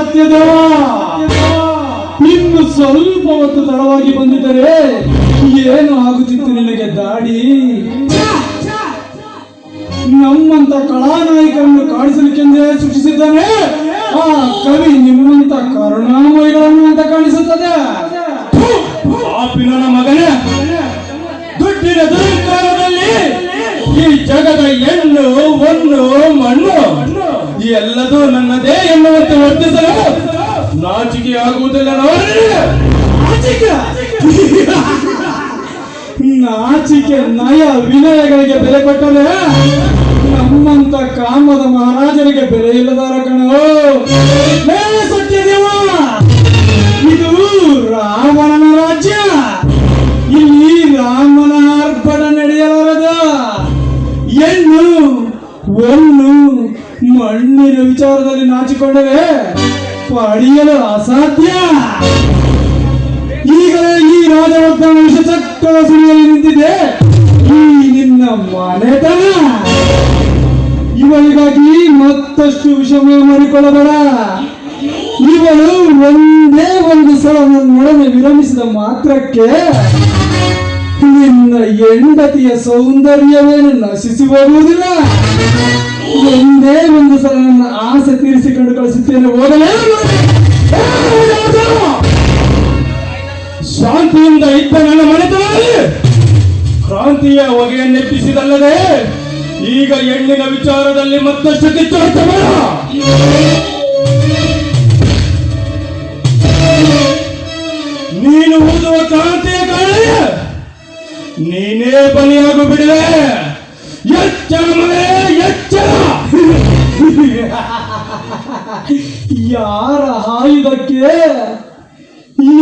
ಸತ್ಯದೇವ ಇನ್ನು ಸ್ವಲ್ಪ ಹೊತ್ತು ತಡವಾಗಿ ಬಂದಿದ್ದರೆ ಏನು ಆಗುತ್ತಿತ್ತು ನಿನಗೆ, ದಾಡಿ? ನಮ್ಮಂತ ಕಲಾನಾಯಕರನ್ನು ಕಾಣಿಸಲಿಕ್ಕೆಂದೇ ಸೃಷ್ಟಿಸಿದ್ದಾನೆ. ಆ ಕವಿ ನಿಮ್ಮಂತ ಕರುಣಾಮಯಿಗಳನ್ನು ಅಂತ ಕಾಣಿಸುತ್ತದೆ. ಮಗನೇ, ದುಡ್ಡಿನ ದುರಂಕಾರದಲ್ಲಿ ಈ ಜಗದ ಹೆಣ್ಣು ಒಂದು ಮಣ್ಣು ಎಲ್ಲದೂ ನನ್ನದೇ ಎನ್ನುವಂತೆ ವರ್ತಿಸಲು ನಾಚಿಕೆ ಆಗುವುದಿಲ್ಲ ನಾಚಿಕೆ. ನಾಚಿಕೆ ನಯ ವಿನಯಗಳಿಗೆ ಬೆಲೆ ಕೊಟ್ಟರೆ ನಮ್ಮಂತ ಕಾಮದ ಮಹಾರಾಜರಿಗೆ ಬೆಲೆ ಇಲ್ಲದಾರ ಕಣೋ. ಇದು ರಾವಣನ ರಾಜ್ಯ. ಇಲ್ಲಿ ರಾಮನ ಅರ್ಪಣ ನಡೆಯಲಾರದ. ಹೆಣ್ಣು ಒಂದು ಮಣ್ಣಿನ ವಿಚಾರದಲ್ಲಿ ನಾಚಿಕೊಂಡರೆ ಪಡೆಯಲು ಅಸಾಧ್ಯ. ಈಗಲೇ ಈ ರಾಜವರ್ಧನ ವಿಷಚಕ್ರದ ಸುಳಿಯಲ್ಲಿ ನಿಂತಿದೆ. ಈ ನಿನ್ನ ಮನೆತನ. ಇವಳಿಗಾಗಿ ಮತ್ತಷ್ಟು ವಿಷಮ ಮಾಡಿಕೊಳ್ಳಬೇಡ. ಇವಳು ಒಂದೇ ಒಂದು ಸಲ ನನ್ನೊಡನೆ ವಿರಮಿಸಿದ ಮಾತ್ರಕ್ಕೆ ನಿನ್ನ ಹೆಂಡತಿಯ ಸೌಂದರ್ಯವೇನು ನಶಿಸಿ ಹೋಗುವುದಿಲ್ಲ ಒಂದೇ ಒಂದು ಸಲ ನನ್ನ ಆಸೆ ತೀರಿಸಿಕೊಂಡು ಕಳಿಸುತ್ತೇನೆ ಹೋಗಲೇ ಶಾಂತಿಯಿಂದ ಇದ್ದ ನನ್ನ ಮನೆತನದಲ್ಲಿ ಕ್ರಾಂತಿಯ ಹೊಗೆಯನ್ನೆಪ್ಪಿಸಿದಲ್ಲದೆ ಈಗ ಹೆಣ್ಣಿನ ವಿಚಾರದಲ್ಲಿ ಮತ್ತಷ್ಟು ಕಿತ್ತಾಟ ನೀನು ಓದುವ ಕ್ರಾಂತಿಯ ಕಾರಣ ನೀನೇ ಬಲಿಯಾಗು ಬಿಡುವೆ ಯಾರ ಆಯುಧಕ್ಕೆ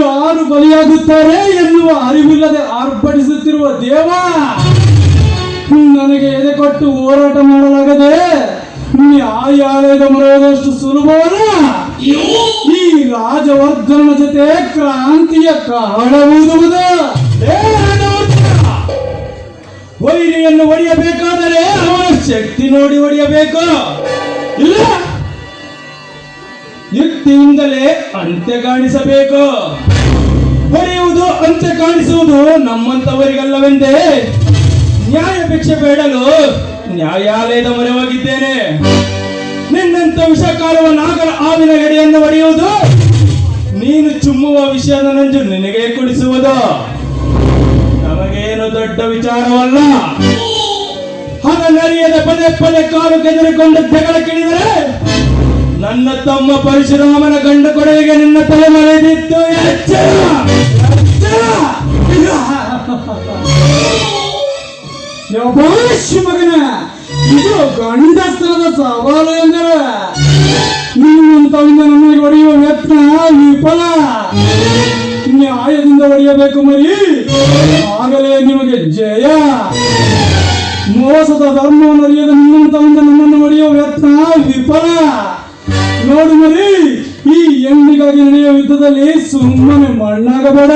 ಯಾರು ಬಲಿಯಾಗುತ್ತಾರೆ ಎನ್ನುವ ಅರಿವಿಲ್ಲದೆ ಆರ್ಭಟಿಸುತ್ತಿರುವ ದೇವ, ನನಗೆ ಎದೆ ಕೊಟ್ಟು ಹೋರಾಟ ಮಾಡಲಾಗದೆ ನ್ಯಾಯಾಲಯದ ಮರೆಯುವುದಷ್ಟು ಸುಲಭವಲ್ಲ? ಈ ರಾಜವರ್ಧನ ಜೊತೆ ಕ್ರಾಂತಿಯ ಏ ವೈರಿಯನ್ನು ಒಡೆಯಬೇಕಾದರೆ ಅವನ ಶಕ್ತಿ ನೋಡಿ ಒಡೆಯಬೇಕು. ಇಲ್ಲ? ಯುಕ್ತಿಯಿಂದಲೇ ಅಂತ್ಯ ಕಾಣಿಸಬೇಕು. ಹೊಡೆಯುವುದು ಅಂತ್ಯ ಕಾಣಿಸುವುದು ನಮ್ಮಂತವರಿಗಲ್ಲವೆಂದೇ ನ್ಯಾಯ ಭಿಕ್ಷೆ ಬೇಡಲು ನ್ಯಾಯಾಲಯದ ಮೊರೆ ಹೋಗಿದ್ದೇನೆ ನಿನ್ನಂತ ವಿಷಕಾರುವ ನಾಗರ ಹಾವಿನ ಗಡಿಯನ್ನು ಹೊಡೆಯುವುದು ನೀನು ಚುಮ್ಮುವ ವಿಷಯದ ನಂಜು ನಿನಗೆ ಕೊಡಿಸುವುದು. ನಮಗೇನು ದೊಡ್ಡ ವಿಚಾರವಲ್ಲ. ಹಣ ನರಿಯದ ಪದೇ ಪದೇ ಕಾಲು ಕೆದರಿಕೊಂಡು ಜಗಳ ಕಿಡಿದರೆ ನನ್ನ ತಮ್ಮ ಪರಶುರಾಮನ ಗಂಡ ಕೊಡೆಗೆ ನಿನ್ನ ತಲೆ ಮರೆದಿತ್ತು ಮಗನ, ಇದು ಗಂಡಸ್ತನದ ಸವಾಲು ಎಂದರೆ ನಿಮ್ಮಂತವಿಂದ ನಮಗೆ ಹೊಡೆಯುವ ಯತ್ನ ವಿಫಲ. ನ್ಯಾಯದಿಂದ ಹೊಡೆಯಬೇಕು ಮರಿ. ಆಗಲೇ ನಿಮಗೆ ಜಯ. ಮೋಸದ ಧರ್ಮವನ್ನು ಅರಿಯದ ನಿಮ್ಮಂತವಿಂದ ನಮ್ಮನ್ನು ಹೊಡೆಯುವ ಯತ್ನ ವಿಫಲ. ನೋಡು ಮರಿ ಈ ಹೆಣ್ಣಿಗಾಗಿ ನಡೆಯುವ ಯುದ್ಧದಲ್ಲಿ ಸುಮ್ಮನೆ ಮಣ್ಣಾಗಬೇಡ.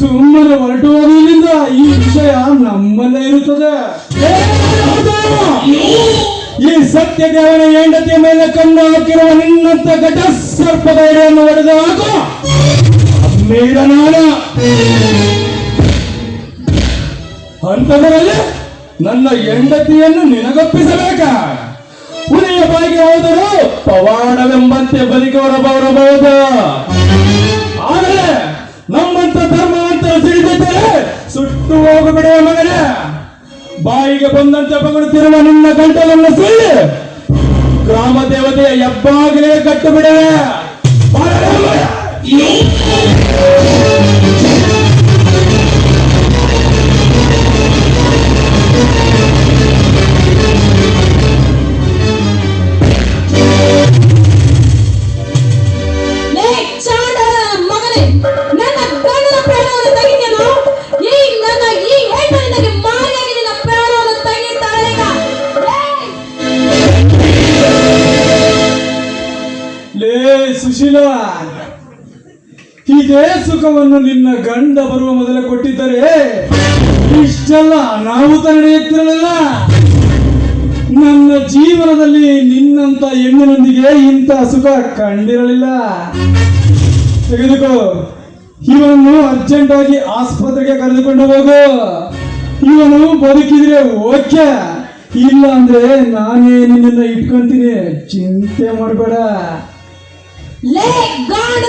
ಸುಮ್ಮನೆ ಹೊರಟು ಹೋಗಲಿಲ್ಲ ಈ ವಿಷಯ ನಮ್ಮಲ್ಲೇ ಇರುತ್ತದೆ! ಈ ಸತ್ಯ ದೇವನ ಹೆಂಡತಿಯ ಮೇಲೆ ಕಣ್ಣು ಹಾಕಿರುವ ನಿನ್ನಂತ ಘಟ ಸರ್ಪದ ಎಡೆಯನ್ನು ಹೊಡೆದು ಹಾಕು. ಅಂತದರಲ್ಲಿ ನನ್ನ ಹೆಂಡತಿಯನ್ನು ನಿನಗೊಪ್ಪಿಸಬೇಕ? ಹುಲಿಯ ಬಾಯಿಗೆ ಹೋದರೂ ಪವಾಡವೆಂಬಂತೆ ಬರಬಹುದು ಆದರೆ ನಮ್ಮಂತ ಧರ್ಮವಂತ ಸಿಡಿದಿದ್ದರೆ ಸುಟ್ಟು ಹೋಗಬೇಡ ಮಗನೇ. ಬಾಯಿಗೆ ಬಂದಂತೆ ಬಗಳುತ್ತಿರುವ ನಿನ್ನ ಗಂಟಲನ್ನು ಸುಳ್ಳಿ. ಗ್ರಾಮ ದೇವತೆಯ ಹೆಬ್ಬಾಗಿಲೇ ಕಟ್ಟು ಬಿಡುವೆ ಸುಶೀಲ, ಹೀಗೆ ಸುಖವನ್ನು ನಿನ್ನ ಗಂಡ ಬರುವ ಮೊದಲೇ ಕೊಟ್ಟಿದ್ದರೆ ಇಷ್ಟೆಲ್ಲ ನಾವು ತಡೆಯುತ್ತಿರಲಿಲ್ಲ ನನ್ನ ಜೀವನದಲ್ಲಿ ನಿನ್ನಂತ ಹೆಣ್ಣಿನೊಂದಿಗೆ ಇಂಥ ಸುಖ ಕಂಡಿರಲಿಲ್ಲ. ತೆಗೆದುಕೋ, ಇವನನ್ನು ಅರ್ಜೆಂಟ್ ಆಗಿ ಆಸ್ಪತ್ರೆಗೆ ಕರೆದುಕೊಂಡು ಹೋಗು. ಇವನು ಬದುಕಿದ್ರೆ ಓಕೆ. ಇಲ್ಲ ಅಂದ್ರೆ ನಾನೇ ನಿನ್ನನ್ನ ಇಟ್ಕೊಂತೀನಿ. ಚಿಂತೆ ಮಾಡಬೇಡ. Let God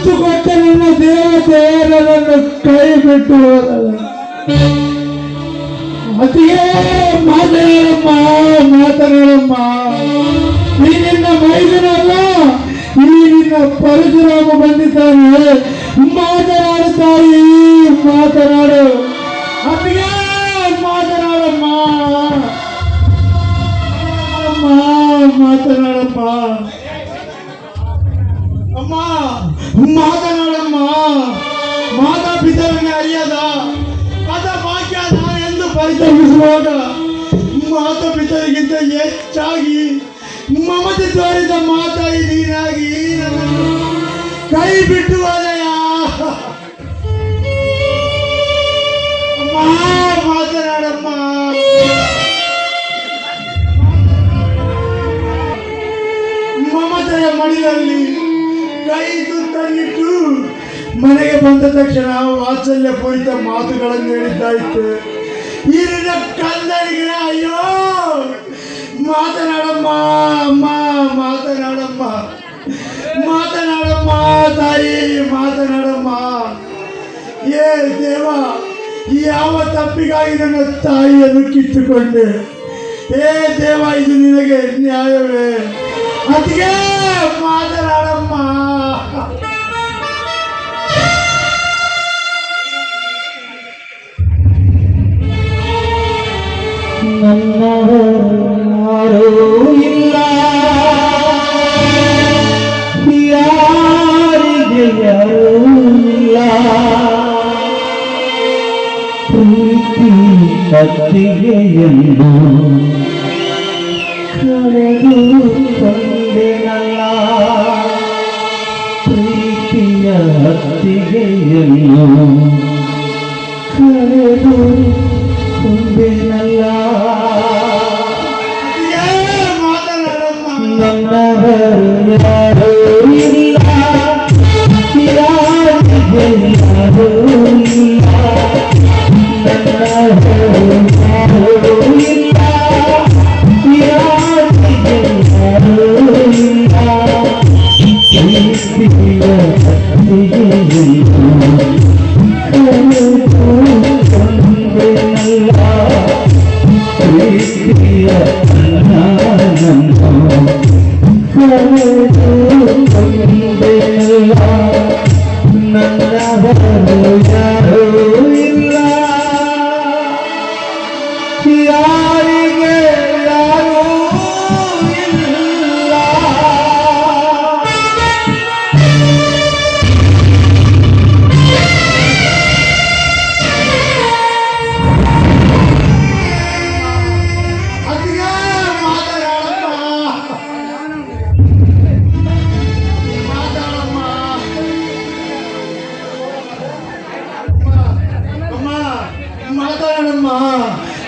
ಕೈ ತುತ್ತು ಕೊಟ್ಟ ನನ್ನ ದೇವತೆ ನನ್ನನ್ನು ಕೈ ಬಿಟ್ಟು ಹೋದಳು ಅತಿಯೇ ಮಾತನಾಡಮ್ಮ. ಮಾತನಾಡಮ್ಮ ಈ ನಿನ್ನ ಮೈದನಲ್ಲ, ಈ ನಿನ್ನ ಪರಶುರಾಮ ಬಂದಿದ್ದಾನೆ. ಮಾತನಾಡುತ್ತಾಯಿ, ಮಾತನಾಡು. ಅತಿಯೇ ಮಾತನಾಡಮ್ಮ ಮಾತನಾಡಮ್ಮ. ಮಾತನಾಡಮ್ಮ ಮಾತಾ ಪಿತರನ್ನ ಅರಿಯದ ಅದ ಭಾಗ್ಯದ ಎಂದು ಪರಿತಪಿಸುವಾಗ ಮಾತಾ ಪಿತರಿಗಿಂತ ಹೆಚ್ಚಾಗಿ ಮಮತೆ ತೋರಿದ ಮಾತಾಯಿ ನೀನಾಗಿ ನನ್ನನ್ನು ಕೈ ಬಿಟ್ಟು ಹೋದೆಯ ಅಮ್ಮ ಮಾತನಾಡಮ್ಮ ಮಮತೆಯ ಮಡಿಲಲ್ಲಿ ಮನೆಗೆ ಬಂದ ತಕ್ಷಣ ವಾತ್ಸಲ್ಯ ಪೂರಿತ ಮಾತುಗಳನ್ನು ಹೇಳಿದ್ದಾಯಿತು ಇತ್ತು ಇರಿದ ಅಯ್ಯೋ! ಮಾತನಾಡಮ್ಮ, ಅಮ್ಮ, ಮಾತನಾಡಮ್ಮ. ಮಾತನಾಡಮ್ಮ, ತಾಯಿ, ಮಾತನಾಡಮ್ಮ. ಏ ದೇವ, ಯಾವ ತಪ್ಪಿಗಾಗಿ ನನ್ನ ತಾಯಿಯನ್ನು ಕಿತ್ತುಕೊಂಡೆ? ಏ ದೇವ, ಇದು ನಿನಗೆ ನ್ಯಾಯವೇ? ಅದಕ್ಕೆ ಮಾತನಾಡಮ್ಮ. ಕತ್ತಿಗೆ ಎಂದು ಕರೆದು ಕೊಂಡೆನಲ್ಲ ಪ್ರೀತಿಯ ಹತ್ತಿಗೆಯನ್ನು ಕರೆದು ಕೊಂಡೆನಲ್ಲ ನನ್ನವರು ಯಾರೂ ಇಲ್ಲ ಯಾರಿಗೆ ಯಾರೂ ಇಲ್ಲ Allah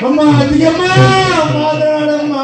ಅಮ್ಮ ಮಾತಾಡಮ್ಮ ಅಮ್ಮ ಅದಿಗೆಮ್ಮ ಮಾತಾಡಮ್ಮ